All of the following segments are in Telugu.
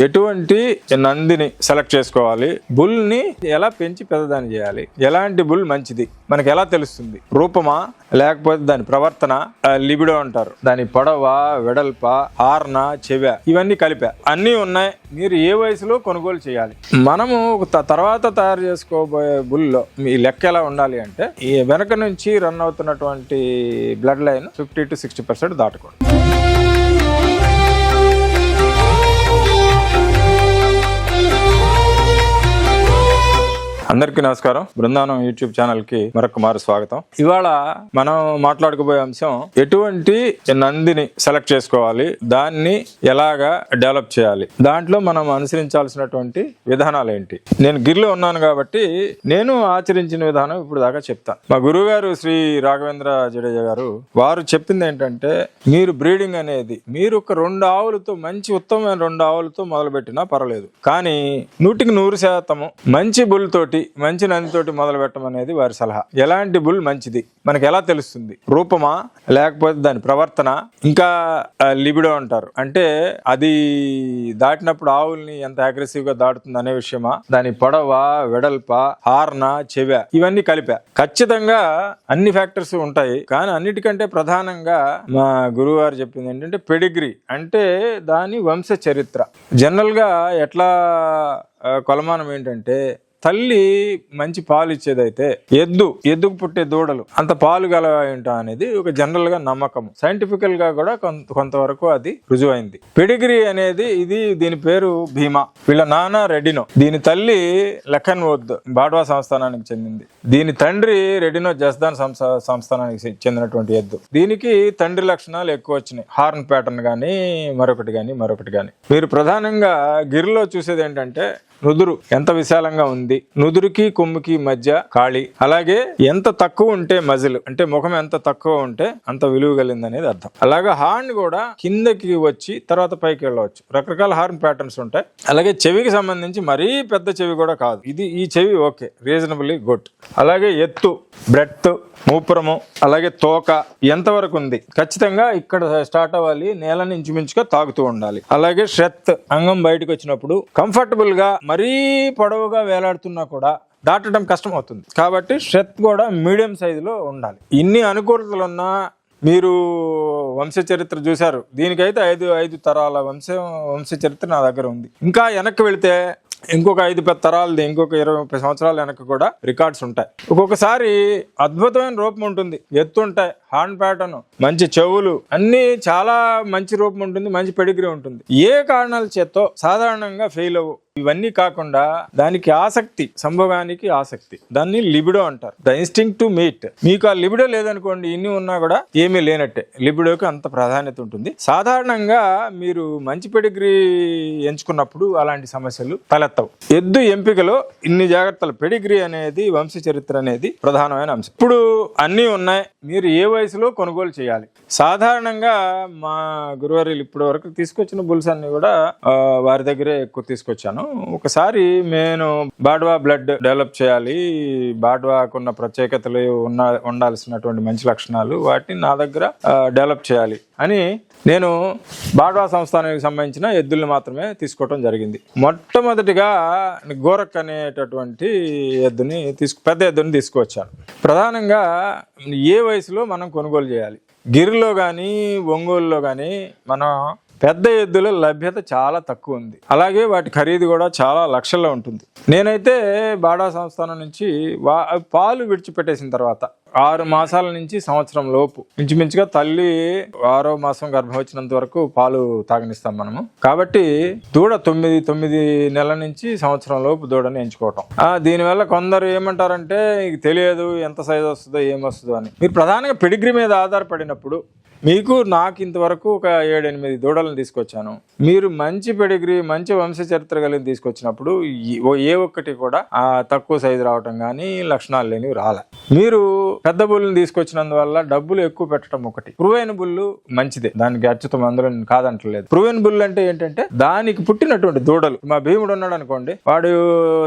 ఎటువంటి నందిని సెలెక్ట్ చేసుకోవాలి? బుల్ని ఎలా పెంచి పెద్దదాన్ని చేయాలి? ఎలాంటి బుల్ మంచిది? మనకి ఎలా తెలుస్తుంది? రూపమా? లేకపోతే దాని ప్రవర్తన? లిబిడో అంటారు. దాని పొడవ వెడల్ప హార్న చెవ ఇవన్నీ కలిపా. అన్నీ ఉన్నాయి. మీరు ఏ వయసులో కొనుగోలు చేయాలి? మనము త- తర్వాత తయారు చేసుకోబోయే బుల్లో మీ లెక్క ఎలా ఉండాలి అంటే ఈ వెనక నుంచి రన్ అవుతున్నటువంటి blood line fifty to sixty percent దాటకూడదు అందరికీ నమస్కారం. బృందానం యూట్యూబ్ ఛానల్కి మరొక మారు స్వాగతం. ఇవాళ మనం మాట్లాడుకోబోయే అంశం ఎటువంటి నందిని సెలెక్ట్ చేసుకోవాలి దాన్ని ఎలాగా డెవలప్ చేయాలి దాంట్లో మనం అనుసరించాల్సినటువంటి విధానాలు ఏంటి? నేను గిరిలో ఉన్నాను కాబట్టి నేను ఆచరించిన విధానం ఇప్పుడు దాకా చెప్తాను మా గురువు గారు శ్రీ రాఘవేంద్ర జడేజా గారు వారు చెప్పింది ఏంటంటే మీరు బ్రీడింగ్ అనేది మీరు ఒక రెండు ఆవులతో మంచి ఉత్తమమైన రెండు ఆవులతో మొదలుపెట్టినా పర్వాలేదు. కానీ నూటికి నూరు శాతము మంచి బుల్ తోటి మంచి నందితోటి మొదలు పెట్టడం అనేది వారి సలహా. ఎలాంటి బుల్ మంచిది? మనకు ఎలా తెలుస్తుంది? రూపమా? లేకపోతే దాని ప్రవర్తన? ఇంకా లిబిడో అంటారు. అంటే అది దాటినప్పుడు ఆవుల్ని ఎంత అగ్రెసివ్గా దాటుతుంది అనే విషయమా? దాని పొడవ వెడల్ప హార్న చెవ ఇవన్నీ కలిపా. ఖచ్చితంగా అన్ని ఫ్యాక్టర్స్ ఉంటాయి. కానీ అన్నిటికంటే ప్రధానంగా మా గురువు గారు చెప్పింది ఏంటంటే పెడిగ్రీ. అంటే దాని వంశ చరిత్ర. జనరల్గా ఎట్లా కొలమానం ఏంటంటే తల్లి మంచి పాలు ఇచ్చేదైతే ఎద్దు ఎద్దుకు పుట్టే దూడలు అంత పాలు గలవా అనేది ఒక జనరల్గా నమ్మకం సైంటిఫికల్గా కూడా కొంత కొంతవరకు అది రుజువైంది. పెడిగ్రీ అనేది ఇది దీని పేరు భీమా. వీళ్ళ నాన్న రెడినో దీని తల్లి లఖన్ వద్ బాడ్వా సంస్థానానికి చెందింది. దీని తండ్రి రెడినో జస్దాన్ సంస్థానానికి చెందినటువంటి ఎద్దు. దీనికి తండ్రి లక్షణాలు ఎక్కువ వచ్చినాయి. హార్న్ ప్యాటర్న్ కానీ మరొకటి కానీ మరొకటి కానీ మీరు ప్రధానంగా గిరిలో చూసేది ఏంటంటే నుదురు ఎంత విశాలంగా ఉంది. నుదురుకి కొమ్ముకి మధ్య ఖాళీ. అలాగే ఎంత తక్కువ ఉంటే మజిల్. అంటే ముఖం ఎంత తక్కువ ఉంటే అంత విలువ అనేది అర్థం. అలాగే హార్న్ కూడా కిందకి వచ్చి తర్వాత పైకి వెళ్ళవచ్చు. రకరకాల హార్న్ ప్యాటర్న్స్ ఉంటాయి. అలాగే చెవికి సంబంధించి మరీ పెద్ద చెవి కూడా కాదు. ఇది ఈ చెవి ఓకే. Reasonably good. అలాగే ఎత్తు బ్రెత్ మూపురము అలాగే తోక ఎంతవరకు ఉంది. ఖచ్చితంగా ఇక్కడ స్టార్ట్ అవ్వాలి. నేలని ఇంచుమించుగా తాగుతూ ఉండాలి. అలాగే శ్రత్ అంగం బయటకు వచ్చినప్పుడు కంఫర్టబుల్గా మరీ పొడవుగా వేలాడుతున్నా కూడా దాటడం కష్టం అవుతుంది కాబట్టి స్ట్రెత్ కూడా మీడియం సైజులో ఉండాలి. ఇన్ని అనుకూలతలు ఉన్నా మీరు వంశ చరిత్ర చూశారు. దీనికైతే ఐదు ఐదు తరాల వంశ వంశ చరిత్ర నా దగ్గర ఉంది. ఇంకా వెనక్కి వెళితే ఇంకొక ఐదు పది తరాలది ఇంకొక ఇరవై ముప్పై సంవత్సరాల వెనక కూడా రికార్డ్స్ ఉంటాయి. ఒక్కొక్కసారి అద్భుతమైన రూపం ఉంటుంది. ఎత్తు ఉంటాయి. హార్న్ ప్యాటర్న్ మంచి చెవులు అన్ని చాలా మంచి రూపం ఉంటుంది మంచి పెడిగ్రీ ఉంటుంది. ఏ కారణాల చేతో సాధారణంగా ఫెయిల్ అవ్వు? ఇవన్నీ కాకుండా దానికి ఆసక్తి సంభోగానికి ఆసక్తి. దాన్ని లిబిడో అంటారు. The instinct to meet. మీకు ఆ లిబిడో లేదనుకోండి ఇన్ని ఉన్నా కూడా ఏమీ లేనట్టే. లిబిడోకి అంత ప్రాధాన్యత ఉంటుంది. సాధారణంగా మీరు మంచి పెడిగ్రీ ఎంచుకున్నప్పుడు అలాంటి సమస్యలు తలెత్తవు. ఎద్దు ఎంపికలో ఇన్ని జాగ్రత్తలు. పెడిగ్రీ అనేది వంశ చరిత్ర అనేది ప్రధానమైన అంశం. ఇప్పుడు అన్నీ ఉన్నాయి. మీరు ఏ వయసులో కొనుగోలు చేయాలి. సాధారణంగా మా గురువారీలు ఇప్పటి వరకు తీసుకొచ్చిన బుల్స్ అన్ని కూడా వారి దగ్గరే ఎక్కువ తీసుకొచ్చాను. ఒకసారి నేను బాడ్వా బ్లడ్ డెవలప్ చేయాలి బాడ్వాకున్న ప్రత్యేకతలు ఉన్న ఉండాల్సినటువంటి మంచి లక్షణాలు వాటిని నా దగ్గర డెవలప్ చేయాలి. అని నేను బాడ్వా సంస్థానానికి సంబంధించిన ఎద్దుల్ని మాత్రమే తీసుకోవటం జరిగింది. మొట్టమొదటిగా గోరక్ అనేటటువంటి ఎద్దుని తీసుకు పెద్ద ఎద్దుని తీసుకువచ్చాను. ప్రధానంగా ఏ వయసులో మనం కొనుగోలు చేయాలి? గిరిలో కానీ ఒంగోలులో కానీ మనం పెద్ద ఎద్దుల లభ్యత చాలా తక్కువ ఉంది. అలాగే వాటి ఖరీదు కూడా చాలా లక్షల్లో ఉంటుంది. నేనైతే బాడా సంస్థానం నుంచి వా పాలు విడిచిపెట్టేసిన తర్వాత ఆరు మాసాల నుంచి సంవత్సరం లోపు ఇంచుమించుగా తల్లి ఆరో మాసం గర్భం వచ్చినంత వరకు పాలు తాగనిస్తాం మనము. కాబట్టి దూడ తొమ్మిది తొమ్మిది నెలల నుంచి సంవత్సరం లోపు దూడని ఎంచుకోవటం. దీనివల్ల కొందరు ఏమంటారంటే తెలియదు ఎంత సైజ్ వస్తుందో ఏమొస్తుందో అని. మీరు ప్రధానంగా పెడిగ్రీ మీద ఆధారపడినప్పుడు మీకు నాకు ఇంతవరకు ఒక ఏడెనిమిది దూడలను తీసుకొచ్చాను. మీరు మంచి పెడిగ్రీ మంచి వంశ చరిత్ర కలిగి తీసుకొచ్చినప్పుడు ఏ ఒక్కటి కూడా ఆ తక్కువ సైజు రావటం కానీ లక్షణాలు లేనివి రాలే. మీరు పెద్ద బుల్ని తీసుకొచ్చినందువల్ల డబ్బులు ఎక్కువ పెట్టడం ఒకటి. ప్రూవైన బుల్లు మంచిదే. దానికి అచ్యుతం అందులో కాదంటలేదు. ప్రూవైన బుల్ అంటే ఏంటంటే దానికి పుట్టినటువంటి దూడలు. మా భీముడు ఉన్నాడు అనుకోండి వాడు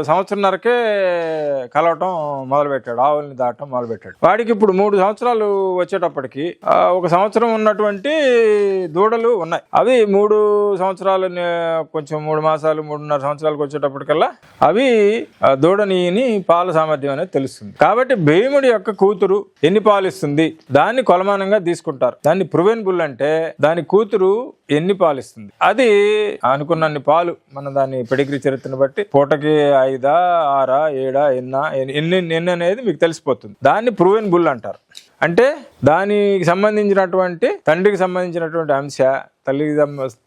సంవత్సరంన్నరకే కలవటం మొదలుపెట్టాడు. ఆవుల్ని దాటం మొదలుపెట్టాడు. వాడికి ఇప్పుడు మూడు సంవత్సరాలు వచ్చేటప్పటికి ఒక సంవత్సరం ప్రస్తుతం ఉన్నటువంటి దూడలు ఉన్నాయి. అవి మూడు సంవత్సరాలు కొంచెం మూడు మాసాలు మూడున్నర సంవత్సరాలకు వచ్చేటప్పటికల్లా అవి ఆ, దూడనీని పాల సామర్థ్యం అనేది తెలుస్తుంది. కాబట్టి భీముడి యొక్క కూతురు ఎన్ని పాలు ఇస్తుంది దాన్ని కొలమానంగా తీసుకుంటారు. దాన్ని ప్రూవెన్ బుల్ అంటే దాని కూతురు ఎన్ని పాలు ఇస్తుంది అది అనుకున్నన్ని పాలు మన దాని పెడిగ్రీ చరిత్రను బట్టి పూటకి ఐదా ఆరా ఏడా ఎన్నా ఎన్ని ఎన్ని ఎన్ని అనేది మీకు తెలిసిపోతుంది. దాన్ని ప్రూవెన్ బుల్ అంటారు. అంటే దానికి సంబంధించినటువంటి తండ్రికి సంబంధించినటువంటి అంశ తల్లికి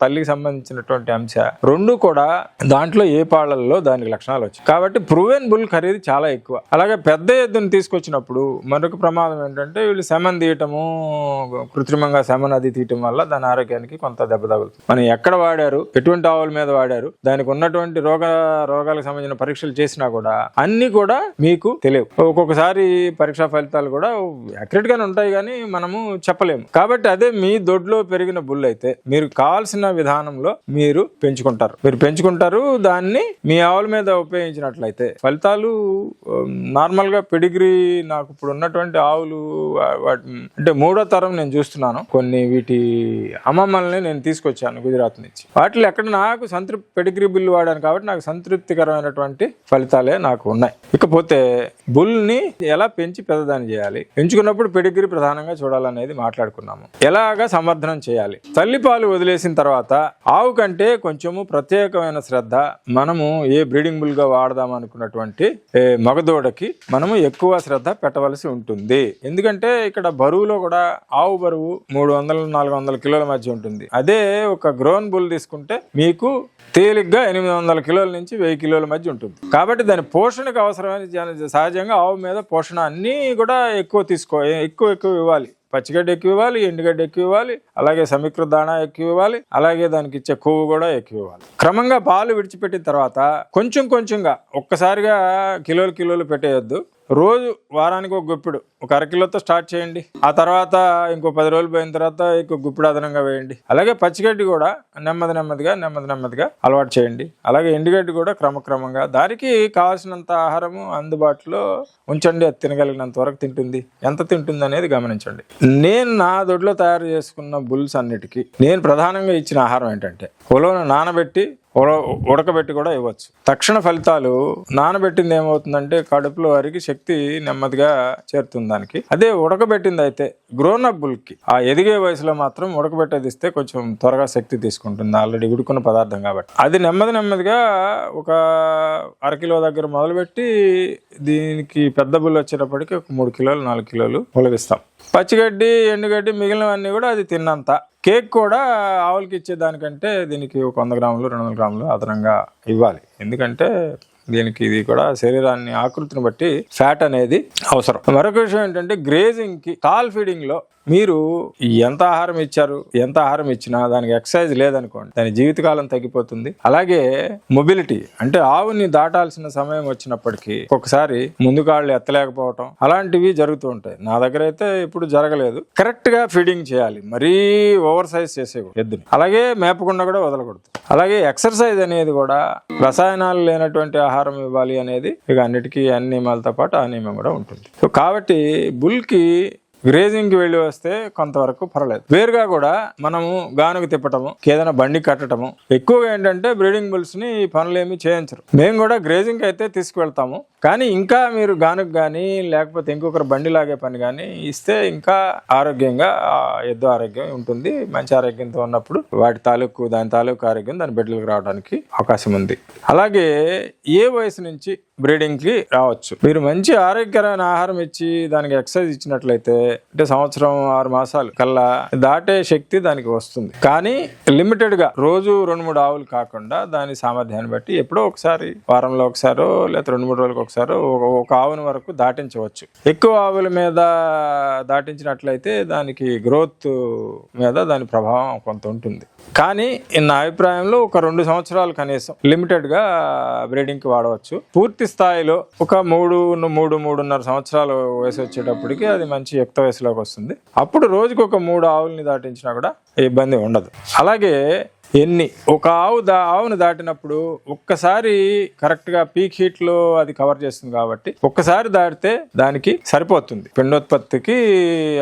తల్లికి సంబంధించినటువంటి అంశ. రెండు కూడా దాంట్లో ఏ పాళ్ళల్లో దానికి లక్షణాలు వచ్చాయి. కాబట్టి ప్రూవెన్ బుల్ ఖరీదు చాలా ఎక్కువ. అలాగే పెద్ద ఎద్దును తీసుకొచ్చినప్పుడు మరొక ప్రమాదం ఏంటంటే వీళ్ళు శమన్ తీయటము కృత్రిమంగా శమన్ అది తీయటం వల్ల దాని ఆరోగ్యానికి కొంత దెబ్బ తగులుతుంది. మనం ఎక్కడ వాడారు ఎటువంటి ఆవుల మీద వాడారు దానికి ఉన్నటువంటి రోగ రోగాలకు సంబంధించిన పరీక్షలు చేసినా కూడా అన్ని కూడా మీకు తెలియవు. ఒక్కొక్కసారి పరీక్షా ఫలితాలు కూడా అక్యురేట్ గానే ఉంటాయి కానీ మనము చెప్పలేము. కాబట్టి అదే మీ దొడ్లో పెరిగిన బుల్ అయితే మీరు కావాల్సిన విధానంలో మీరు పెంచుకుంటారు. మీరు పెంచుకుంటారు దాన్ని మీ ఆవుల మీద ఉపయోగించినట్లయితే. ఫలితాలు నార్మల్గా పెడిగ్రీ నాకు ఇప్పుడు ఉన్నటువంటి ఆవులు అంటే మూడో తరం నేను చూస్తున్నాను. కొన్ని వీటి అమ్మమ్మల్ని నేను తీసుకొచ్చాను గుజరాత్ నుంచి. వాటిలో ఎక్కడ నాకు సంతృప్తి పెడిగ్రీ బిల్లు వాడాను కాబట్టి నాకు సంతృప్తికరమైనటువంటి ఫలితాలే నాకు ఉన్నాయి. ఇకపోతే బుల్ని ఎలా పెంచి పెద్దదాన్ని చేయాలి? పెంచుకున్నప్పుడు పెడిగ్రీ ప్రధానంగా చూడాలనేది మాట్లాడుకున్నాము. ఎలాగా సమర్థనం చేయాలి? తల్లిపాలు వదిలేసిన తర్వాత ఆవు కంటే కొంచెము ప్రత్యేకమైన శ్రద్ధ మనము ఏ బ్రీడింగ్ బుల్గా వాడదాం అనుకున్నటువంటి మగదోడకి మనము ఎక్కువ శ్రద్ధ పెట్టవలసి ఉంటుంది. ఎందుకంటే ఇక్కడ బరువులో కూడా ఆవు బరువు మూడు వందల నాలుగు వందల కిలోల మధ్య ఉంటుంది. అదే ఒక గ్రోన్ బుల్ తీసుకుంటే మీకు తేలిగ్గా ఎనిమిది వందల కిలోల నుంచి వెయ్యి కిలోల మధ్య ఉంటుంది. కాబట్టి దాని పోషణకు అవసరమైన సహజ విధంగా ఆవు మీద పోషణ అన్నీ కూడా ఎక్కువ తీసుకో ఎక్కువ ఎక్కువ ఇవ్వాలి. పచ్చిగడ్డ ఎక్కువ ఇవ్వాలి ఎండుగడ్డ ఎక్కువ ఇవ్వాలి అలాగే సమీకృత దాణా ఎక్కువ ఇవ్వాలి అలాగే దానికి ఇచ్చే కొవ్వు కూడా ఎక్కువ ఇవ్వాలి. క్రమంగా పాలు విడిచిపెట్టిన తర్వాత కొంచెం కొంచెంగా ఒక్కసారిగా కిలోలు కిలోలు పెట్టేయొద్దు. రోజు వారానికి ఒక గొప్పడు. ఒక అరకిలోతో స్టార్ట్ చేయండి. ఆ తర్వాత ఇంకో పది రోజులు పోయిన తర్వాత ఇంకో గుప్పిడు అదనంగా వేయండి. అలాగే పచ్చిగడ్డి కూడా నెమ్మది నెమ్మదిగా నెమ్మది నెమ్మదిగా అలవాటు చేయండి. అలాగే ఎండుగడ్డి కూడా క్రమక్రమంగా దానికి కావాల్సినంత ఆహారము అందుబాటులో ఉంచండి. అది తినగలిగినంత వరకు తింటుంది. ఎంత తింటుంది అనేది గమనించండి. నేను నా దొడ్లో తయారు చేసుకున్న బుల్స్ అన్నిటికీ నేను ప్రధానంగా ఇచ్చిన ఆహారం ఏంటంటే పొలంలో నానబెట్టి ఉడ- ఉడకబెట్టి కూడా ఇవ్వచ్చు. తక్షణ ఫలితాలు నానబెట్టింది ఏమవుతుందంటే కడుపులో వారికి శక్తి నెమ్మదిగా చేరుతుంది. దానికి. అదే ఉడకబెట్టింది అయితే గ్రోన్ అప్ బుల్కి ఆ ఎదిగే వయసులో మాత్రం ఉడకబెట్టేది ఇస్తే కొంచెం త్వరగా శక్తి తీసుకుంటుంది. ఆల్రెడీ ఉడుకున్న పదార్థం కాబట్టి. అది నెమ్మది నెమ్మదిగా ఒక అరకిలో దగ్గర మొదలుపెట్టి దీనికి పెద్ద బుల్ వచ్చేటప్పటికి ఒక మూడు కిలోలు నాలుగు కిలోలు పొలగిస్తాం పచ్చిగడ్డి ఎండుగడ్డి మిగిలినవన్నీ కూడా అది తిన్నంత. కేక్ కూడా ఆవులకి ఇచ్చేదానికంటే దీనికి ఒక వంద గ్రాములు రెండు వందల గ్రాములు అదనంగా ఇవ్వాలి. ఎందుకంటే దీనికి ఇది కూడా శరీరాన్ని ఆకృతిని బట్టి ఫ్యాట్ అనేది అవసరం. మరొక విషయం ఏంటంటే గ్రేజింగ్కి టాల్ ఫీడింగ్లో మీరు ఎంత ఆహారం ఇచ్చారు ఎంత ఆహారం ఇచ్చినా దానికి ఎక్సర్సైజ్ లేదనుకోండి దాని జీవితకాలం తగ్గిపోతుంది. అలాగే మొబిలిటీ అంటే ఆవుని దాటాల్సిన సమయం వచ్చినప్పటికీ ఒకసారి ముందు కాళ్ళు ఎత్తలేకపోవటం అలాంటివి జరుగుతూ ఉంటాయి. నా దగ్గర అయితే ఇప్పుడు జరగలేదు. కరెక్ట్గా ఫీడింగ్ చేయాలి. మరీ ఓవర్ సైజ్ చేసేకూడదు ఎద్దుని. అలాగే మేపకుండా కూడా వదలకూడదు. అలాగే ఎక్సర్సైజ్ అనేది కూడా రసాయనాలు లేనటువంటి ఆహారం ఇవ్వాలి అనేది ఇక అన్నిటికీ అన్ని నియమాలతో పాటు ఆ నియమం కూడా ఉంటుంది. సో కాబట్టి బుల్కి గ్రేజింగ్కి వెళ్ళి వస్తే కొంతవరకు పర్వాలేదు. వేరుగా కూడా మనము గానుగ తిప్పటము ఏదైనా బండి కట్టటము ఎక్కువగా ఏంటంటే బ్రీడింగ్ బుల్స్ని ఈ పనులు ఏమి చేయించరు. మేము కూడా గ్రేజింగ్ అయితే తీసుకువెళ్తాము. కానీ ఇంకా మీరు గానుకు కానీ లేకపోతే ఇంకొకరు బండి లాగే పని కానీ ఇస్తే ఇంకా ఆరోగ్యంగా ఎద్దు ఆరోగ్యం ఉంటుంది. మంచి ఆరోగ్యంతో ఉన్నప్పుడు వాటి తాలూకు దాని తాలూకు ఆరోగ్యం దాని బిడ్డలకు రావడానికి అవకాశం ఉంది. అలాగే ఏ వయసు నుంచి బ్రీడింగ్కి రావచ్చు. మీరు మంచి ఆరోగ్యకరమైన ఆహారం ఇచ్చి దానికి ఎక్సర్సైజ్ ఇచ్చినట్లయితే అంటే సంవత్సరం ఆరు మాసాలు కల్లా దాటే శక్తి దానికి వస్తుంది. కానీ లిమిటెడ్గా రోజు రెండు మూడు ఆవులు కాకుండా దాని సామర్థ్యాన్ని బట్టి ఎప్పుడో ఒకసారి వారంలో ఒకసారో లేకపోతే రెండు మూడు రోజులకు ఒకసారో ఒక- ఒక ఆవుని వరకు దాటించవచ్చు. ఎక్కువ ఆవుల మీద దాటించినట్లయితే దానికి గ్రోత్ మీద దాని ప్రభావం కొంత ఉంటుంది. కానీ నా అభిప్రాయంలో ఒక రెండు సంవత్సరాలు కనీసం లిమిటెడ్గా బ్రీడింగ్కి వాడవచ్చు. పూర్తి స్థాయిలో ఒక మూడు మూడు మూడున్నర సంవత్సరాలు వయసు వచ్చేటప్పటికి అది మంచి యుక్త వయసులోకి వస్తుంది. అప్పుడు రోజుకు ఒక మూడు ఆవుల్ని దాటించినా కూడా ఇబ్బంది ఉండదు. అలాగే ఎన్ని ఒక ఆవు దా ఆవును దాటినప్పుడు ఒక్కసారి కరెక్ట్గా పీక్ హీట్లో అది కవర్ చేస్తుంది కాబట్టి ఒక్కసారి దాటితే దానికి సరిపోతుంది. పిండోత్పత్తికి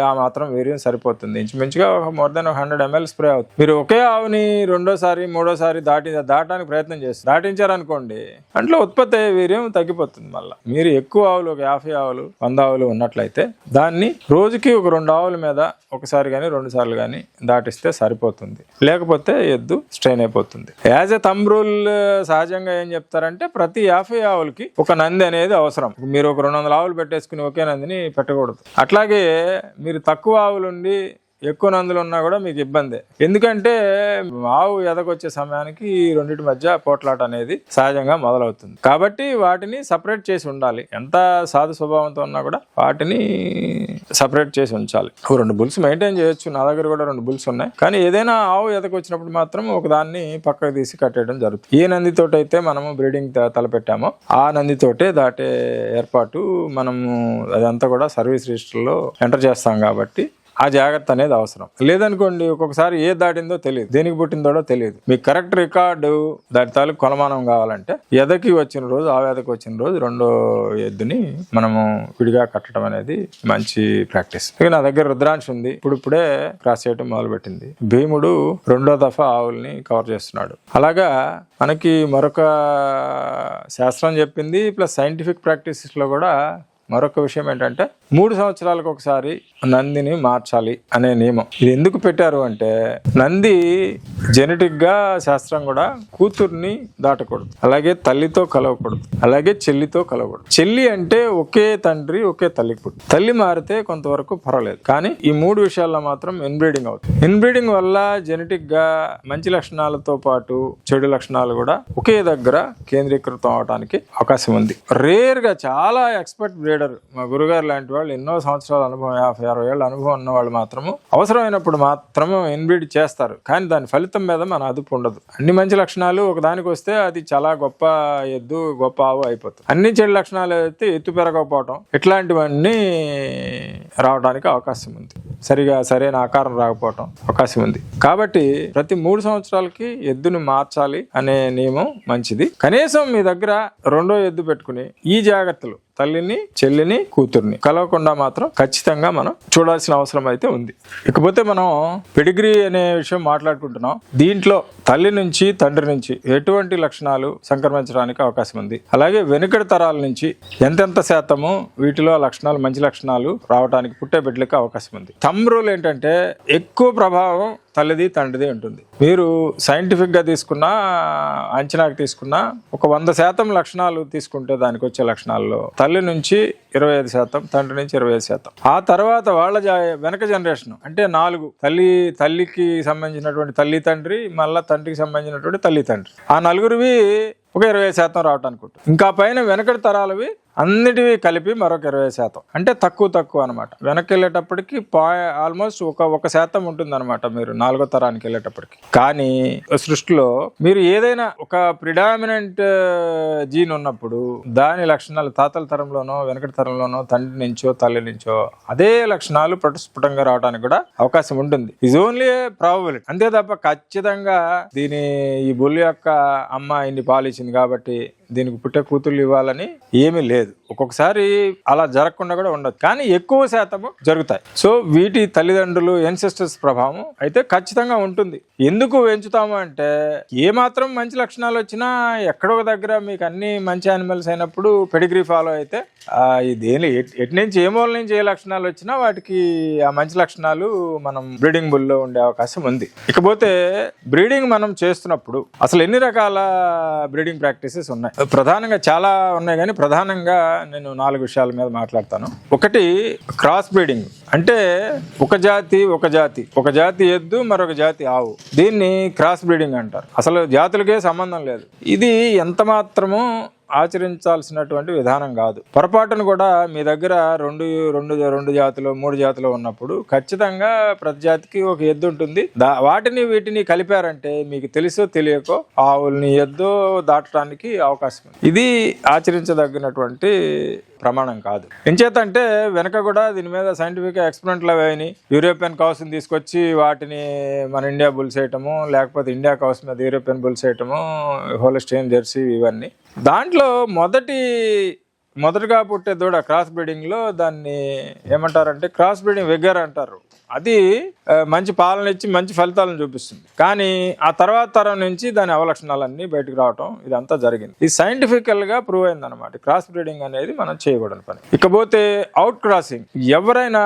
ఆ మాత్రం వేరియం సరిపోతుంది. ఇంచుమించుగా ఒక more than hundred ML spray అవుతుంది. మీరు ఒకే ఆవుని రెండోసారి మూడోసారి దాటి దాటడానికి ప్రయత్నం చేస్తారు దాటించారనుకోండి అంట్లో ఉత్పత్తి అయ్యే వీర్యం తగ్గిపోతుంది మళ్ళీ. మీరు ఎక్కువ ఆవులు ఒక యాభై ఆవులు వంద ఆవులు ఉన్నట్లయితే దాన్ని రోజుకి ఒక రెండు ఆవుల మీద ఒకసారి కానీ రెండు సార్లు కానీ దాటిస్తే సరిపోతుంది. లేకపోతే ఎద్దు స్ట్రెయిన్ అయిపోతుంది. యాజ్ ఎ థంబ్ రూల్ సహజంగా ఏం చెప్తారంటే ప్రతి యాభై ఆవులకి ఒక నంది అనేది అవసరం. మీరు ఒక రెండు వందల ఆవులు పెట్టేసుకుని ఒకే నందిని పెట్టకూడదు. అట్లాగే మీరు తక్కువ ఆవులుండి ఎక్కువ నందులు ఉన్నా కూడా మీకు ఇబ్బందే. ఎందుకంటే ఆవు ఎదకొచ్చే సమయానికి ఈ రెండింటి మధ్య పోట్లాట అనేది సహజంగా మొదలవుతుంది. కాబట్టి వాటిని సపరేట్ చేసి ఉండాలి. ఎంత సాధు స్వభావంతో ఉన్నా కూడా వాటిని సపరేట్ చేసి ఉంచాలి. రెండు బుల్స్ మెయింటైన్ చేయొచ్చు. నా దగ్గర కూడా రెండు బుల్స్ ఉన్నాయి. కానీ ఏదైనా ఆవు ఎదకొచ్చినప్పుడు మాత్రం ఒక దాన్ని పక్కకు తీసి కట్టేయడం జరుగుతుంది. ఏ నందితోటి అయితే మనము బ్రీడింగ్ తలపెట్టామో ఆ నందితోటే దాటే ఏర్పాటు మనము అదంతా కూడా సర్వీస్ రిజిస్టర్లో ఎంటర్ చేస్తాం కాబట్టి ఆ జాగ్రత్త అనేది అవసరం. లేదనుకోండి ఒక్కొక్కసారి ఏ దాటిందో తెలియదు. దేనికి పుట్టిందో తెలియదు. మీకు కరెక్ట్ రికార్డు దాని తాలూకు కొలమానం కావాలంటే ఎదకి వచ్చిన రోజు ఆ వేదకి వచ్చిన రోజు రెండో ఎద్దుని మనము విడిగా కట్టడం అనేది మంచి ప్రాక్టీస్. ఇక నా దగ్గర రుద్రాంశ ఉంది. ఇప్పుడు ఇప్పుడే క్రాస్ చేయడం మొదలుపెట్టింది. భీముడు రెండో దఫా ఆవుల్ని కవర్ చేస్తున్నాడు. అలాగా మనకి మరొక శాస్త్రం చెప్పింది ప్లస్ సైంటిఫిక్ ప్రాక్టీసెస్లో కూడా మరొక విషయం ఏంటంటే మూడు సంవత్సరాలకు ఒకసారి నందిని మార్చాలి అనే నియమం. ఇది ఎందుకు పెట్టారు అంటే నంది జెనెటిక్గా శాస్త్రం కూడా కూతుర్ని దాటకూడదు. అలాగే తల్లితో కలవకూడదు. అలాగే చెల్లితో కలవకూడదు. చెల్లి అంటే ఒకే తండ్రి ఒకే తల్లి పుట్టి తల్లి మారితే కొంతవరకు పర్వాలేదు. కానీ ఈ మూడు విషయాల్లో మాత్రం ఇన్బ్రీడింగ్ అవుతుంది. ఇన్బ్రీడింగ్ వల్ల జెనెటిక్గా మంచి లక్షణాలతో పాటు చెడు లక్షణాలు కూడా ఒకే దగ్గర కేంద్రీకృతం అవడానికి అవకాశం ఉంది. రేర్గా చాలా ఎక్స్పర్ట్ బ్రీడర్ మా గురుగారు లాంటి వాళ్ళు ఎన్నో సంవత్సరాల అనుభవం యాభై అరవై ఏళ్ళ అనుభవం ఉన్న వాళ్ళు మాత్రము అవసరమైనప్పుడు మాత్రమే ఇన్బ్రీడ్ చేస్తారు. కానీ దాని ఫలితం మీద మన అదుపు ఉండదు. అన్ని మంచి లక్షణాలు ఒకదానికి వస్తే అది చాలా గొప్ప ఎద్దు గొప్ప ఆవు అయిపోతుంది. అన్ని చెడు లక్షణాలు అయితే ఎత్తు పెరగకపోవటం ఇట్లాంటివన్నీ రావడానికి అవకాశం ఉంది. సరిగా సరైన ఆకారం రాకపోవటం అవకాశం ఉంది. కాబట్టి ప్రతి మూడు సంవత్సరాలకి ఎద్దుని మార్చాలి అనే నియమం మంచిది. కనీసం మీ దగ్గర రెండో ఎద్దు పెట్టుకుని ఈ జాగ్రత్తలు తల్లిని చెల్లిని కూతుర్ని కలవకుండా మాత్రం ఖచ్చితంగా మనం చూడాల్సిన అవసరం అయితే ఉంది. ఇకపోతే మనం పెడిగ్రీ అనే విషయం మాట్లాడుకుంటున్నాం. దీంట్లో తల్లి నుంచి తండ్రి నుంచి ఎటువంటి లక్షణాలు సంక్రమించడానికి అవకాశం ఉంది? అలాగే వెనుకటి తరాల నుంచి ఎంతెంత శాతము వీటిలో లక్షణాలు మంచి లక్షణాలు రావడానికి పుట్టే బిడ్డలకు అవకాశం ఉంది? థమ్ రూల్ ఏంటంటే ఎక్కువ ప్రభావం తల్లిది తండ్రిది ఉంటుంది మీరు సైంటిఫిక్గా తీసుకున్న తీసుకున్నా అంచనాకి తీసుకున్నా ఒక వంద శాతం లక్షణాలు తీసుకుంటే దానికి వచ్చే లక్షణాల్లో తల్లి నుంచి ఇరవై ఐదు శాతం తండ్రి నుంచి ఇరవై ఐదు శాతం. ఆ తర్వాత వాళ్ళ వెనక జనరేషన్ అంటే నాలుగు తల్లి తల్లికి సంబంధించినటువంటి తల్లి తండ్రి మళ్ళా తండ్రికి సంబంధించినటువంటి తల్లి తండ్రి. ఆ నలుగురివి ఒక ఇరవై శాతం రావటానికి ఉంటుంది. ఇంకా పైన వెనకటి తరాలవి అన్నిటివి కలిపి మరొక ఇరవై శాతం. అంటే తక్కువ తక్కువ అనమాట వెనక్కి వెళ్ళేటప్పటికి పాయ్ ఆల్మోస్ట్ ఒక ఒక శాతం ఉంటుంది అనమాట మీరు నాలుగో తరానికి వెళ్ళేటప్పటికి. కానీ సృష్టిలో మీరు ఏదైనా ఒక ప్రిడామినెంట్ జీన్ ఉన్నప్పుడు దాని లక్షణాలు తాతల తరంలోనో వెనకటి తరంలోనో తండ్రి నుంచో తల్లి నుంచో అదే లక్షణాలు ప్రటస్ఫుటంగా రావడానికి కూడా అవకాశం ఉంటుంది. ఇజ్ ఓన్లీ ప్రాబిలిటీ అంతే తప్ప ఖచ్చితంగా దీని ఈ బుల్ యొక్క అమ్మ ఇన్ని పాలిచ్చింది కాబట్టి దీనికి పుట్టే కూతుళ్ళు ఇవ్వాలని ఏమీ లేదు. ఒక్కొక్కసారి అలా జరగకుండా కూడా ఉండదు కానీ ఎక్కువ శాతము జరుగుతాయి. సో వీటి తల్లిదండ్రులు ఎన్సెస్టర్స్ ప్రభావం అయితే ఖచ్చితంగా ఉంటుంది. ఎందుకు పెంచుతాము అంటే ఏ మాత్రం మంచి లక్షణాలు వచ్చినా ఎక్కడో దగ్గర మీకు అన్ని మంచి యానిమల్స్ అయినప్పుడు పెడిగ్రీ ఫాలో అయితే దేని ఇదేం ఎటు నుంచి ఏ మూల నుంచి ఏ లక్షణాలు వచ్చినా వాటికి ఆ మంచి లక్షణాలు మనం బ్రీడింగ్ బుల్లో ఉండే అవకాశం ఉంది. ఇకపోతే బ్రీడింగ్ మనం చేస్తున్నప్పుడు అసలు ఎన్ని రకాల బ్రీడింగ్ ప్రాక్టీసెస్ ఉన్నాయి? ప్రధానంగా చాలా ఉన్నాయి కానీ ప్రధానంగా నేను నాలుగు విషయాల మీద మాట్లాడతాను. ఒకటి క్రాస్ బ్రీడింగ్ అంటే ఒక జాతి ఒక జాతి. ఒక జాతి ఎద్దు మరొక జాతి ఆవు. దీన్ని క్రాస్ బ్రీడింగ్ అంటారు. అసలు జాతులకే సంబంధం లేదు. ఇది ఎంత మాత్రము ఆచరించాల్సినటువంటి విధానం కాదు. పొరపాటును కూడా మీ దగ్గర రెండు రెండు రెండు జాతులు మూడు జాతులు ఉన్నప్పుడు ఖచ్చితంగా ప్రతి జాతికి ఒక ఎద్దు ఉంటుంది. దా- వాటిని వీటిని కలిపారంటే మీకు తెలుసో తెలియకో ఆవుల్ని ఎద్దు దాటడానికి అవకాశం ఇది ఆచరించదగినటువంటి ప్రమాణం కాదు. ఎంచేతంటే వెనక కూడా దీని మీద సైంటిఫిక్ ఎక్స్పెరిమెంట్లు అవి యూరోపియన్ కౌస్ని తీసుకొచ్చి వాటిని మన ఇండియా బుల్స్ వేయటము లేకపోతే ఇండియా కౌస్ మీద యూరోపియన్ బుల్స్ వేయటము హోలస్టైన్ జెర్సీ ఇవన్నీ. దాంట్లో మొదటి మొదటగా పుట్టే దూడ క్రాస్ బ్రీడింగ్లో దాన్ని ఏమంటారంటే క్రాస్ బ్రీడింగ్ వెగ్గర్ అంటారు. అది మంచి పాలన ఇచ్చి మంచి ఫలితాలను చూపిస్తుంది. కానీ ఆ తర్వాత తరం నుంచి దాని అవలక్షణాలన్నీ బయటకు రావటం ఇదంతా జరిగింది. ఇది సైంటిఫికల్గా ప్రూవ్ అయింది అనమాట క్రాస్ బ్రీడింగ్ అనేది మనం చేయకూడని పని. ఇకపోతే అవుట్ క్రాసింగ్. ఎవరైనా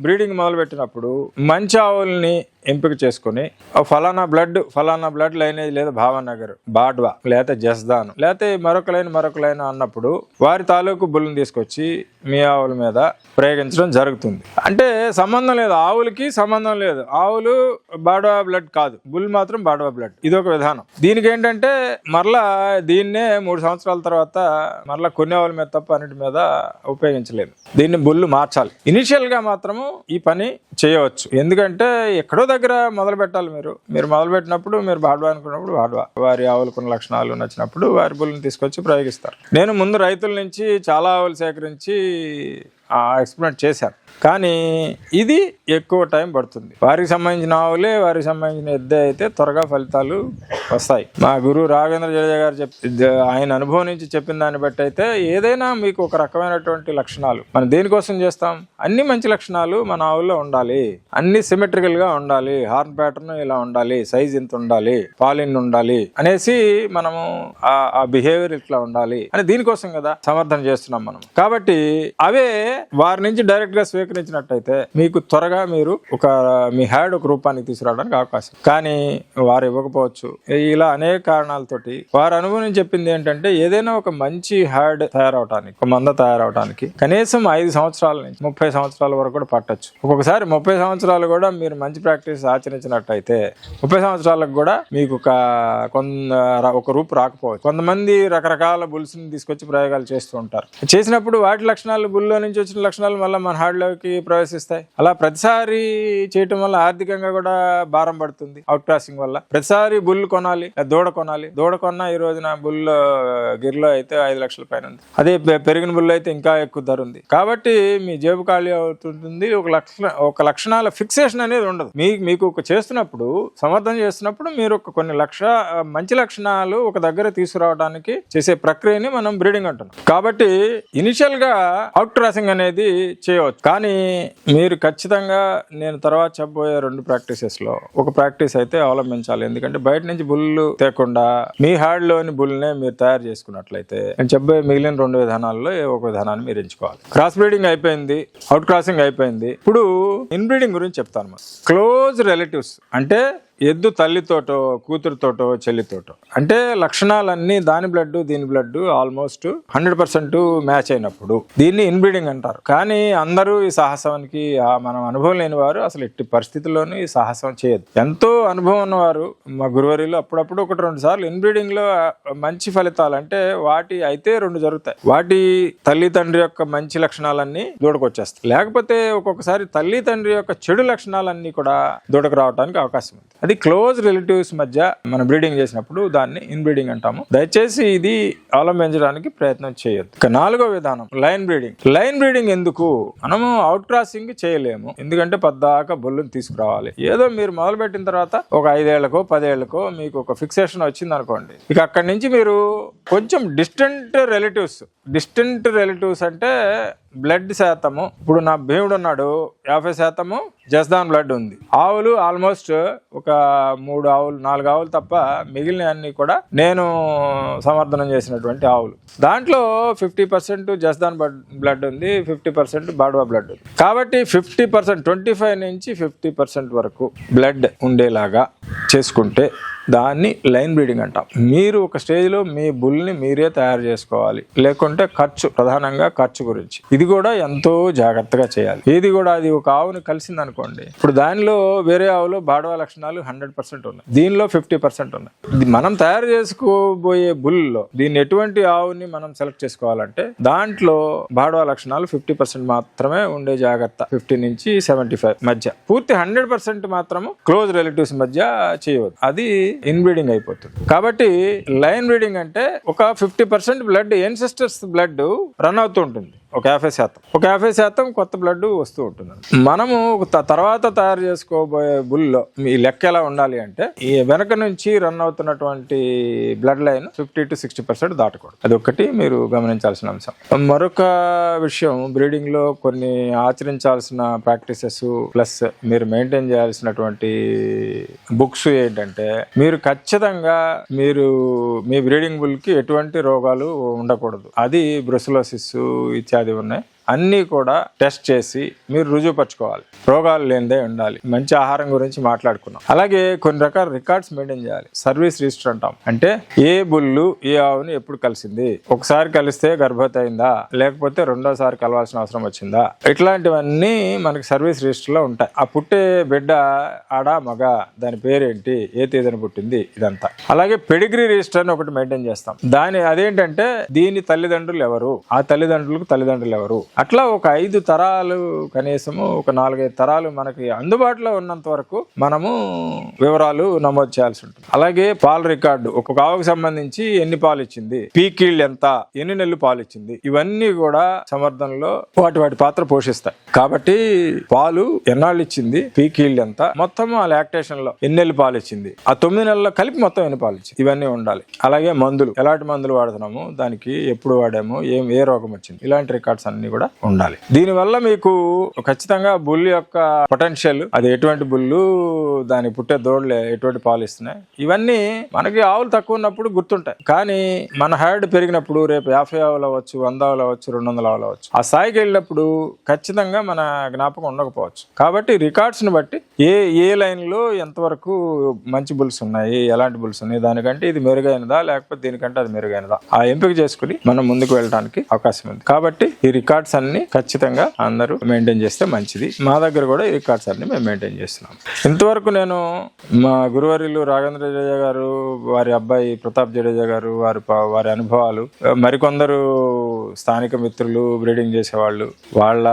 బ్రీడింగ్ మొదలుపెట్టినప్పుడు మంచి ఆవుల్ని ఎంపిక చేసుకుని ఫలానా బ్లడ్ ఫలానా బ్లడ్ లైనేజ్ లేదా భావనగర్ బాడ్వా లేకపోతే జస్దాన్ లేకపోతే మరొక లైన్ మరొక లైన్ అన్నప్పుడు వారి తాలూకు బుల్ని తీసుకొచ్చి మీ ఆవుల మీద ప్రయోగించడం జరుగుతుంది. అంటే సంబంధం లేదు. ఆవులకి సంబంధం లేదు. ఆవులు బాడ్వా బ్లడ్ కాదు. బుల్ మాత్రం బాడ్వా బ్లడ్. ఇది ఒక విధానం. దీనికి ఏంటంటే మరలా దీన్నే మూడు సంవత్సరాల తర్వాత మరలా కొన్ని ఆవుల మీద తప్ప అన్నిటి మీద ఉపయోగించలేదు దీన్ని బుల్లు మార్చాలి. ఇనిషియల్గా మాత్రము ఈ పని చేయవచ్చు. ఎందుకంటే ఎక్కడో దగ్గర మొదలు పెట్టాలి మీరు. మీరు మొదలు పెట్టినప్పుడు మీరు బాడ్వా అనుకున్నప్పుడు బాడ్వా. వారి ఆవులకున్న లక్షణాలు నచ్చినప్పుడు వారి బుల్ని తీసుకొచ్చి ప్రయోగిస్తారు. నేను ముందు రైతుల నుంచి చాలా ఆవులు సేకరించి ఎక్స్పెరిమెంట్ చేశాను. కానీ ఇది ఎక్కువ టైం పడుతుంది. వారికి సంబంధించిన ఆవులే వారికి సంబంధించిన ఎద్దే అయితే త్వరగా ఫలితాలు వస్తాయి. మా గురువు రాఘవేంద్ర జడేజా గారు చెప్ ఆయన అనుభవం నుంచి చెప్పిన దాన్ని బట్టి అయితే ఏదైనా మీకు ఒక రకమైనటువంటి లక్షణాలు. మనం దేనికోసం చేస్తాం? అన్ని మంచి లక్షణాలు మన ఆవుల్లో ఉండాలి. అన్ని సిమెట్రికల్గా ఉండాలి. హార్న్ ప్యాటర్న్ ఇలా ఉండాలి. సైజ్ ఇంత ఉండాలి. పాలిన్ ఉండాలి అనేసి మనము ఆ- బిహేవియర్ ఇట్లా ఉండాలి అని దీనికోసం కదా సమర్థన చేస్తున్నాం మనం. కాబట్టి అవే వారి నుంచి డైరెక్ట్గా స్వీకరించినట్టయితే మీకు త్వరగా మీరు ఒక మీ హ్యాడ్ ఒక రూపానికి తీసుకురావడానికి అవకాశం. కానీ వారు ఇవ్వకపోవచ్చు. ఇలా అనేక కారణాలతోటి వారి అనుభవం చెప్పింది ఏంటంటే ఏదైనా ఒక మంచి హ్యాడ్ తయారవటానికి ఒక మంద తయారవటానికి కనీసం ఐదు సంవత్సరాల నుంచి ముప్పై సంవత్సరాల వరకు కూడా పట్టొచ్చు. ఒక్కొక్కసారి ముప్పై సంవత్సరాలు కూడా మీరు మంచి ప్రాక్టీస్ ఆచరించినట్టయితే ముప్పై సంవత్సరాలకు కూడా మీకు ఒక కొంత ఒక రూపు రాకపోవచ్చు. కొంతమంది రకరకాల బుల్స్ని తీసుకొచ్చి ప్రయోగాలు చేస్తూ ఉంటారు. చేసినప్పుడు వాటి లక్షణాలు బుల్లో నుంచి వచ్చిన లక్షణాలు మళ్ళీ మన హార్డ్లోకి ప్రవేశిస్తాయి. అలా ప్రతిసారి చేయటం వల్ల ఆర్థికంగా కూడా భారం పడుతుంది. అవుట్ క్రాసింగ్ వల్ల. ప్రతిసారి బుల్ కొనాలి దూడ కొనాలి. దూడ కొన్నా ఈ రోజున బుల్ గిరిలో అయితే ఐదు లక్షల పైన ఉంది. అదే పెరిగిన బుల్ అయితే ఇంకా ఎక్కువ ధర ఉంది. కాబట్టి మీ జేబు ఖాళీ అవుతుంటుంది ఒక లక్షణ ఒక లక్షణాల ఫిక్సేషన్ అనేది ఉండదు. మీ మీకు ఒక చేస్తున్నప్పుడు సమర్థం చేస్తున్నప్పుడు మీరు ఒక కొన్ని లక్ష మంచి లక్షణాలు ఒక దగ్గర తీసుకురావడానికి చేసే ప్రక్రియని మనం బ్రీడింగ్ అంటున్నాం. కాబట్టి ఇనిషియల్గా అవుట్ క్రాసింగ్ అనేది చేయవచ్చు. కానీ మీరు ఖచ్చితంగా నేను తర్వాత చెప్పబోయే రెండు ప్రాక్టీసెస్లో ఒక ప్రాక్టీస్ అయితే అవలంబించాలి. ఎందుకంటే బయట నుంచి బుల్లు తేకుండా మీ హార్డ్లోని బుల్నే మీరు తయారు చేసుకున్నట్లయితే నేను చెప్పబోయే మిగిలిన రెండు విధానాల్లో ఏ ఒక విధానాన్ని మీరు ఎంచుకోవాలి. క్రాస్ బ్రీడింగ్ అయిపోయింది అవుట్ క్రాసింగ్ అయిపోయింది. ఇప్పుడు ఇన్బ్రీడింగ్ గురించి చెప్తాను. క్లోజ్ రిలేటివ్స్ అంటే ఎద్దు తల్లితోటో కూతురుతోటో చెల్లితోటో. అంటే లక్షణాలన్నీ దాని బ్లడ్ దీని blood almost hundred percent match అయినప్పుడు. దీన్ని ఇన్బ్రీడింగ్ అంటారు. కానీ అందరూ ఈ సాహసానికి మనం అనుభవం లేని వారు అసలు ఎట్టి పరిస్థితుల్లోనూ ఈ సాహసం చేయదు. ఎంతో అనుభవం ఉన్నవారు మా గురువారిలో అప్పుడప్పుడు ఒకటి రెండు సార్లు ఇన్బ్రీడింగ్లో మంచి ఫలితాలు అంటే వాటి అయితే రెండు జరుగుతాయి. వాటి తల్లి తండ్రి యొక్క మంచి లక్షణాలన్నీ దూడకొచ్చేస్తాయి. లేకపోతే ఒక్కొక్కసారి తల్లి తండ్రి యొక్క చెడు లక్షణాలన్నీ కూడా దూడకు రావడానికి అవకాశం ఉంది. అది క్లోజ్ రిలేటివ్స్ మధ్య మనం బ్రీడింగ్ చేసినప్పుడు దాన్ని ఇన్బ్రీడింగ్ అంటాము. దయచేసి ఇది అవలంబించడానికి ప్రయత్నం చేయొద్దు. ఇక నాలుగో విధానం లైన్ బ్రీడింగ్. లైన్ బ్రీడింగ్ ఎందుకు? మనము అవుట్ క్రాసింగ్ చేయలేము. ఎందుకంటే పద్దాక బొల్లుని తీసుకురావాలి. ఏదో మీరు మొదలు పెట్టిన తర్వాత ఒక ఐదేళ్ళకో పదేళ్ళకో మీకు ఒక ఫిక్సేషన్ వచ్చింది అనుకోండి ఇక అక్కడి నుంచి మీరు కొంచెం డిస్టెంట్ రిలేటివ్స్ డిస్టెంట్ రిలేటివ్స్ అంటే బ్లడ్ శాతము. ఇప్పుడు నా భీముడు ఉన్నాడు. యాభై శాతము జస్దాన్ బ్లడ్ ఉంది. ఆవులు ఆల్మోస్ట్ ఒక మూడు ఆవులు నాలుగు ఆవులు తప్ప మిగిలిన అన్ని కూడా నేను సమర్థనం చేసినటువంటి ఆవులు. దాంట్లో ఫిఫ్టీ పర్సెంట్ జస్దాన్ బ్లడ్ ఉంది ఫిఫ్టీ పర్సెంట్ బాడ్వా బ్లడ్ ఉంది. కాబట్టి ఫిఫ్టీ పర్సెంట్ ట్వంటీ ఫైవ్ నుంచి ఫిఫ్టీ పర్సెంట్ వరకు బ్లడ్ ఉండేలాగా చేసుకుంటే దాన్ని లైన్ బ్రీడింగ్ అంటాం. మీరు ఒక స్టేజ్లో మీ బుల్ని మీరే తయారు చేసుకోవాలి. లేకుంటే ఖర్చు ప్రధానంగా ఖర్చు గురించి. ఇది కూడా ఎంతో జాగ్రత్తగా చేయాలి. ఇది కూడా అది ఒక ఆవుని కలిసింది అనుకోండి ఇప్పుడు దానిలో వేరే ఆవులో బాడవా లక్షణాలు హండ్రెడ్ పర్సెంట్ ఉన్నాయి. దీనిలో ఫిఫ్టీ పర్సెంట్ ఉన్నాయి. మనం తయారు చేసుకోబోయే బుల్లో దీన్ని ఎటువంటి ఆవుని మనం సెలెక్ట్ చేసుకోవాలంటే దాంట్లో బాడవా లక్షణాలు ఫిఫ్టీ పర్సెంట్ మాత్రమే ఉండే జాగ్రత్త. ఫిఫ్టీ నుంచి సెవెంటీ ఫైవ్ మధ్య. పూర్తి హండ్రెడ్ పర్సెంట్ మాత్రము క్లోజ్ రిలేటివ్స్ మధ్య చేయవద్దు. అది ఇన్బ్రీడింగ్ అయిపోతుంది. కాబట్టి లైన్ బ్రీడింగ్ అంటే ఒక fifty percent blood ancestors blood run అవుతూ ఉంటుంది. ఒక యాభై శాతం. ఒక యాభై శాతం కొత్త బ్లడ్ వస్తూ ఉంటుంది మనము త- తర్వాత తయారు చేసుకోబోయే బుల్లో మీ లెక్క ఎలా ఉండాలి అంటే ఈ వెనక నుంచి రన్ అవుతున్నటువంటి blood line fifty to sixty percent దాటకూడదు. అది ఒకటి మీరు గమనించాల్సిన అంశం. మరొక విషయం బ్రీడింగ్లో కొన్ని ఆచరించాల్సిన ప్రాక్టీసెస్ ప్లస్ మీరు మెయింటైన్ చేయాల్సినటువంటి బుక్స్ ఏంటంటే మీరు ఖచ్చితంగా మీరు మీ బ్రీడింగ్ బుల్కి ఎటువంటి రోగాలు ఉండకూడదు. అది బ్రుసలోసిస్ ఇత్యాది ఉన్నాయి అన్నీ కూడా టెస్ట్ చేసి మీరు రుజువుపరచుకోవాలి. రోగాలు లేనిదే ఉండాలి. మంచి ఆహారం గురించి మాట్లాడుకున్నాం. అలాగే కొన్ని రకాల రికార్డ్స్ మెయింటైన్ చేయాలి. సర్వీస్ రిజిస్టర్ అంటాం. అంటే ఏ బుల్లు ఏ ఆవుని ఎప్పుడు కలిసింది? ఒకసారి కలిస్తే గర్భవతి అయిందా? లేకపోతే రెండోసారి కలవాల్సిన అవసరం వచ్చిందా? ఇట్లాంటివన్నీ మనకి సర్వీస్ రిజిస్టర్లో ఉంటాయి. ఆ పుట్టే బిడ్డ ఆడ మగ దాని పేరేంటి? ఏ తేదీన పుట్టింది? ఇదంతా. అలాగే పెడిగ్రీ రిజిస్టర్ అని ఒకటి మెయింటైన్ చేస్తాం. దాని అదేంటంటే దీని తల్లిదండ్రులు ఎవరు? ఆ తల్లిదండ్రులకు తల్లిదండ్రులు ఎవరు? అట్లా ఒక ఐదు తరాలు కనీసము ఒక నాలుగైదు తరాలు మనకి అందుబాటులో ఉన్నంత వరకు మనము వివరాలు నమోదు చేయాల్సి ఉంటుంది. అలాగే పాల రికార్డు ఒక్కొక్క ఆవుకు సంబంధించి ఎన్ని పాలు ఇచ్చింది పీకీళ్ళు ఎంత ఎన్ని నెలలు పాలు ఇచ్చింది ఇవన్నీ కూడా సమర్థనలో వాటి వాటి పాత్ర పోషిస్తాయి. కాబట్టి పాలు ఎన్నాళ్ళు ఇచ్చింది పీకీళ్ళు ఎంత మొత్తం ఆ లాక్టేషన్లో ఎన్ని నెలలు పాలు ఇచ్చింది ఆ తొమ్మిది నెలల్లో కలిపి మొత్తం ఎన్ని పాలు ఇచ్చింది ఇవన్నీ ఉండాలి. అలాగే మందులు ఎలాంటి మందులు వాడుతున్నాము దానికి ఎప్పుడు వాడాము ఏం ఏ రోగం వచ్చింది ఇలాంటి రికార్డ్స్ అన్ని కూడా ఉండాలి. దీనివల్ల మీకు ఖచ్చితంగా బుల్ యొక్క పొటెన్షియల్ అది ఎటువంటి బుల్లు దాని పుట్టే దోడలే ఎటువంటి పాలు ఇస్తున్నాయి ఇవన్నీ మనకి ఆవులు తక్కువ ఉన్నప్పుడు గుర్తుంటాయి. కానీ మన హైడ్ పెరిగినప్పుడు రేపు యాభై ఆవులు అవ్వచ్చు వంద ఆవులు అవ్వచ్చు రెండు వందల ఆవులు అవ్వచ్చు ఆ స్థాయికి వెళ్ళినప్పుడు ఖచ్చితంగా మన జ్ఞాపకం ఉండకపోవచ్చు. కాబట్టి రికార్డ్స్ని బట్టి ఏ ఏ లైన్లో ఎంతవరకు మంచి బుల్స్ ఉన్నాయి ఎలాంటి బుల్స్ ఉన్నాయి దానికంటే ఇది మెరుగైనదా లేకపోతే దీనికంటే అది మెరుగైనదా ఆ ఎంపిక చేసుకుని మనం ముందుకు వెళ్ళడానికి అవకాశం ఉంది. కాబట్టి ఈ రికార్డ్స్ అన్ని ఖచ్చితంగా అందరూ మెయింటైన్ చేస్తే మంచిది. మా దగ్గర కూడా ఈ రికార్డ్స్ అన్ని మేము మెయింటైన్ చేస్తున్నాం. ఇంతవరకు నేను మా గురువారిలు రాఘవేంద్ర జడేజా గారు వారి అబ్బాయి ప్రతాప్ జడేజా గారు వారి వారి అనుభవాలు మరికొందరు స్థానిక మిత్రులు బ్రీడింగ్ చేసేవాళ్ళు వాళ్ళ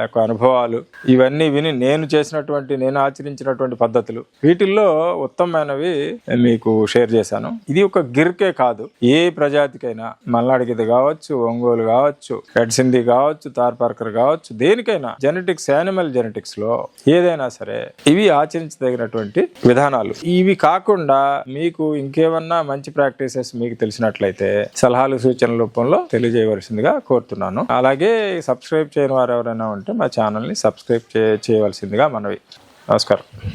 యొక్క అనుభవాలు ఇవన్నీ విని నేను చేసినటువంటి నేను ఆచరించినటువంటి పద్ధతులు. వీటిల్లో ఉత్తమమైనవి మీకు షేర్ చేశాను. ఇది ఒక గిర్కే కాదు. ఏ ప్రజాతికైనా మల్నాడు కావచ్చు ఒంగోలు కావచ్చు రెడ్ కావచ్చు తార్ పార్కర్ కావచ్చు దేనికైనా జెనెటిక్స్ యానిమల్ జెనెటిక్స్లో ఏదైనా సరే ఇవి ఆచరించదగినటువంటి విధానాలు. ఇవి కాకుండా మీకు ఇంకేమన్నా మంచి ప్రాక్టీసెస్ మీకు తెలిసినట్లయితే సలహాలు సూచనల రూపంలో చేయవలసిందిగా కోరుతున్నాను. అలాగే సబ్స్క్రైబ్ చేయని వారు ఎవరైనా ఉంటే మా ఛానల్ని సబ్స్క్రైబ్ చే- చేయవలసిందిగా మనవి. నమస్కారం.